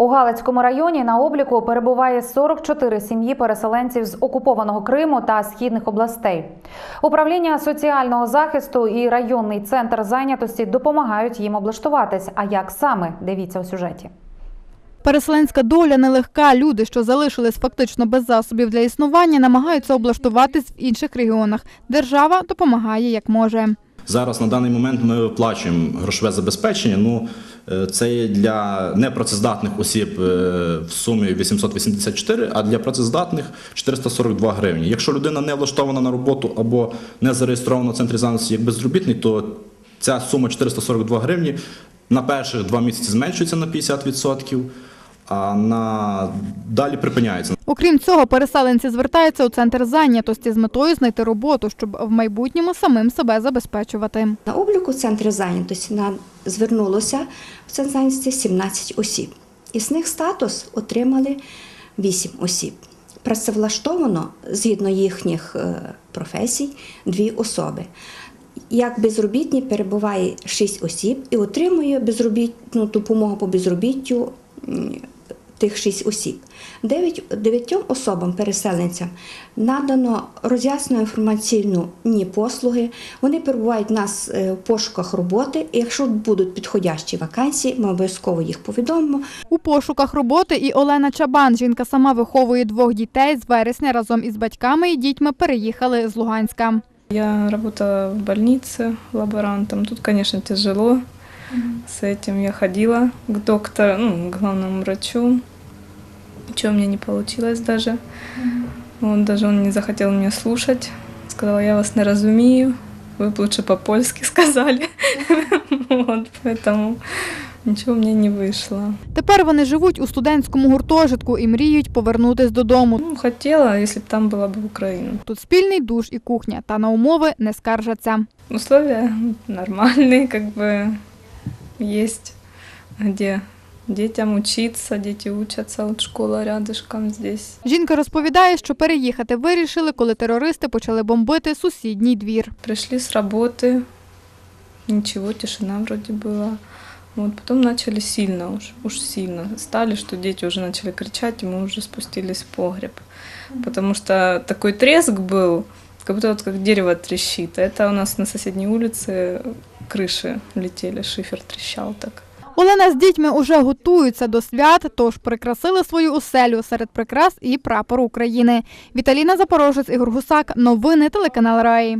У Галицькому районі на обліку перебуває 44 сім'ї переселенців з окупованого Криму та східних областей. Управління соціального захисту і районний центр зайнятості допомагають їм облаштуватись. А як саме дивіться у сюжеті? Переселенська доля нелегка. Люди, що залишились фактично без засобів для існування, намагаються облаштуватись в інших регіонах. Держава допомагає як може. Зараз на даний момент ми виплачуємо грошове забезпечення. Ну е, це є для непрацездатних осіб е, в сумі 884, а для працездатних 442 гривні. Якщо людина не влаштована на роботу або не зареєстрована в центрі зайнятості як безробітний, то ця сума 442 гривні на перших два місяці зменшується на 50%, а на далі припиняється. Окрім цього, переселенці звертаються у центр зайнятості з метою знайти роботу, щоб в майбутньому самим себе забезпечувати. На обліку в центрі зайнятості на звернулося в центр зайнятості 17 осіб. Із них статус отримали 8 осіб. Працевлаштовано згідно їхніх е, професій дві особи. Як безробітні перебуває 6 осіб і отримує безробітну допомогу по безробіттю тих 6 осіб. Дев'ятьом особам, переселенцям, надано роз'яснено інформаційну ні послуги. Вони перебувають в нас е, в пошуках роботи. І якщо будуть підходящі вакансії, ми обов'язково їх повідомимо. У пошуках роботи і Олена Чабан. Жінка сама виховує двох дітей. З вересня разом із батьками і дітьми переїхали з Луганська. Я работала в больнице лаборантом. Тут, конечно, тяжело с этим. Я ходила к доктору, ну, к главному врачу. Ничего у меня не получилось даже. Он даже он не захотел меня слушать. Сказал, я вас не разумею. Вы б лучше по-польски сказали. Вот, поэтому ничего у меня не вышло. Тепер вони живуть у студентському гуртожитку і мріють повернутись додому. Ну, хотела, если бы там была бы Украина. Тут спільний душ і кухня, та на умови не скаржаться. Условия нормальные, как бы есть где детям учиться, дети учатся, вот школа рядышком здесь. Жінка розповідає, що переїхати вирішили, коли терористи почали бомбити сусідній двір. Пришли с работы, ничего, тишина вроде была. Вот, потом начали сильно уж, уж сильно стали, что дети уже начали кричать, и мы уже спустились в погреб. Потому что такой треск был, как будто вот как дерево трещит. А Это у нас на соседней улице крыши летели, шифер трещал так. Олена з дітьми уже готуються до свят, тож прикрасили свою оселю серед прикрас і прапору України. Віталіна Запорожець, Ігор Гусак. Новини телеканал Раї.